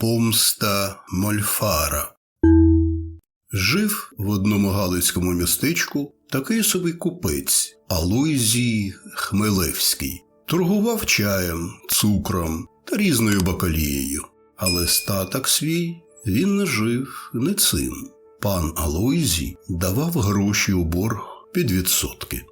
Помста Мольфара. Жив в одному галицькому містечку такий собі купець Алуйзій Хмелевський. Торгував чаєм, цукром та різною бакалією. Але статок свій він не жив не цим. Пан Алуйзій давав гроші у борг під відсотки.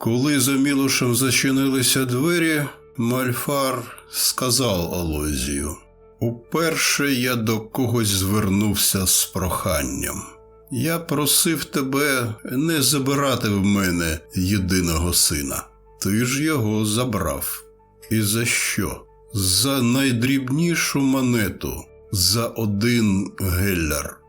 Коли за Мілошем зачинилися двері, Мальфар сказав Алойзію. Уперше я до когось звернувся з проханням. Я просив тебе не забирати в мене єдиного сина. Ти ж його забрав. І за що? За найдрібнішу монету, за один гелляр.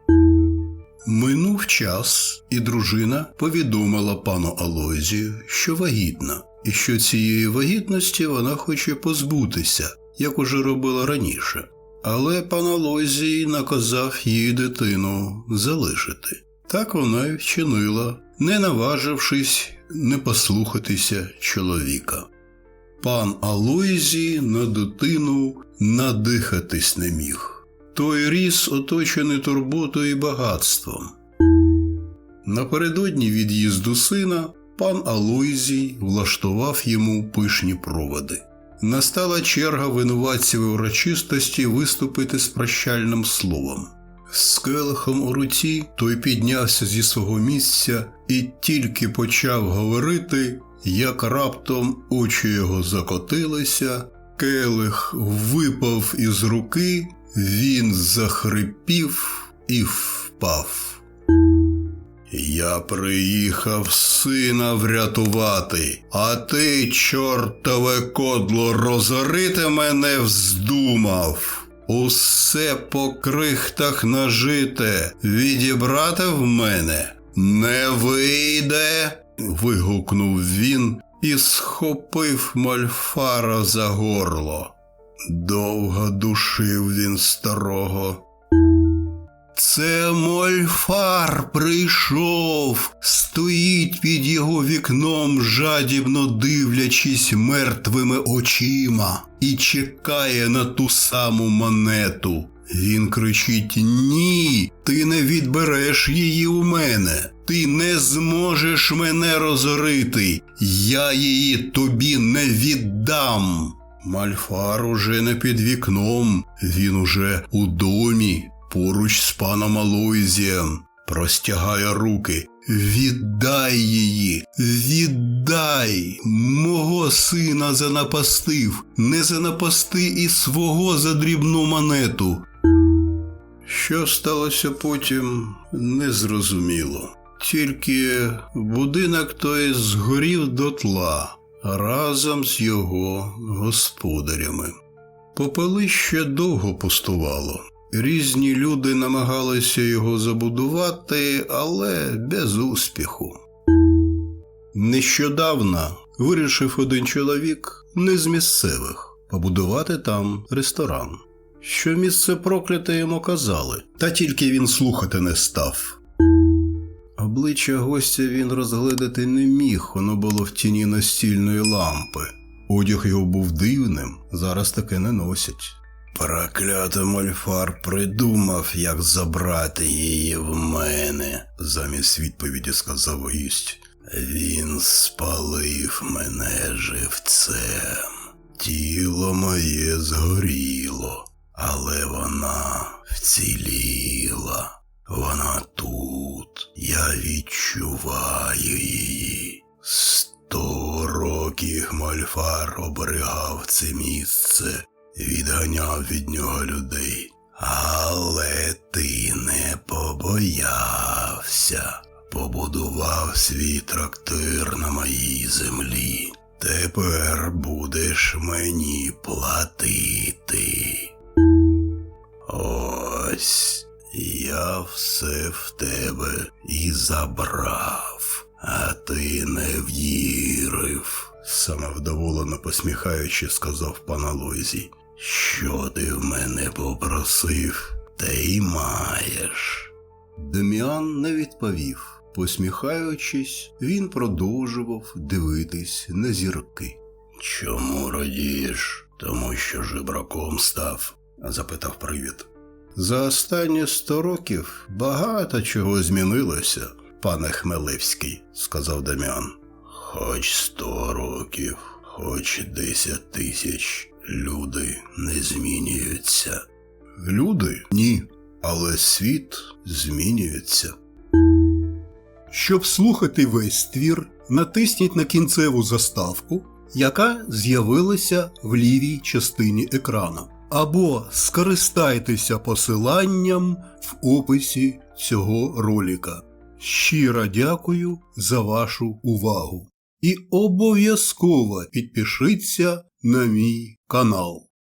Минув час, і дружина повідомила пану Алойзію, що вагітна, і що цієї вагітності вона хоче позбутися, як уже робила раніше. Але пан Алойзій наказав їй дитину залишити. Так вона й вчинила, не наважившись не послухатися чоловіка. Пан Алойзій на дитину надихатись не міг. Той ріс оточений турботою і багатством. Напередодні від'їзду сина пан Алойзій влаштував йому пишні проводи. Настала черга винуватців урочистості виступити з прощальним словом. З келихом у руці той піднявся зі свого місця і тільки почав говорити, як раптом очі його закотилися, келих випав із руки, він захрипів і впав. Я приїхав сина врятувати, а ти, чортове кодло, розорити мене вздумав. Усе по крихтах нажите, відібрати в мене не вийде. вигукнув він і схопив мальфара за горло. Довго душив він старого. Це Мольфар прийшов, стоїть під його вікном, жадібно дивлячись мертвими очима, і чекає на ту саму монету. Він кричить: Ні, ти не відбереш її у мене, ти не зможеш мене розорити, я її тобі не віддам. Мальфар уже не під вікном, він уже у домі, поруч з паном Алойзієм, простягає руки. Віддай її, віддай, мого сина занапастив, не занапасти і свого за дрібну монету. Що сталося потім, незрозуміло. Тільки будинок той згорів дотла разом з його господарями. Попелище довго пустувало. Різні люди намагалися його забудувати, але без успіху. Нещодавно вирішив один чоловік не з місцевих побудувати там ресторан. Що місце прокляте йому казали, та тільки він слухати не став. Обличчя гостя він розгледати не міг, воно було в тіні настільної лампи. Одяг його був дивним, зараз таке не носять. Проклятий мольфар придумав, як забрати її в мене, замість відповіді сказав гість. Він спалив мене живцем. Тіло моє згоріло, але вона вціліла. Вона тут. Я відчуваю її. Сто років Мольфар оберігав це місце, відганяв від нього людей. Але ти не побоявся, побудував свій трактир на моїй землі. Тепер будеш мені платити. Ось я все в тебе і забрав, а ти не вірив, самовдоволено посміхаючи, сказав пан Алойзій. Що ти в мене попросив, те й маєш. Деміан не відповів. Посміхаючись, він продовжував дивитись на зірки. Чому радієш? Тому що жебраком став. запитав привід. За останні сто років багато чого змінилося, пане Хмелевський, сказав Дам'ян. Хоч сто років, хоч десять тисяч, люди не змінюються. Люди ні, але світ змінюється. Щоб слухати весь твір, натисніть на кінцеву заставку, яка з'явилася в лівій частині екрану, або скористайтеся посиланням в описі цього ролика. Щиро дякую за вашу увагу і обов'язково підпишіться на мій канал.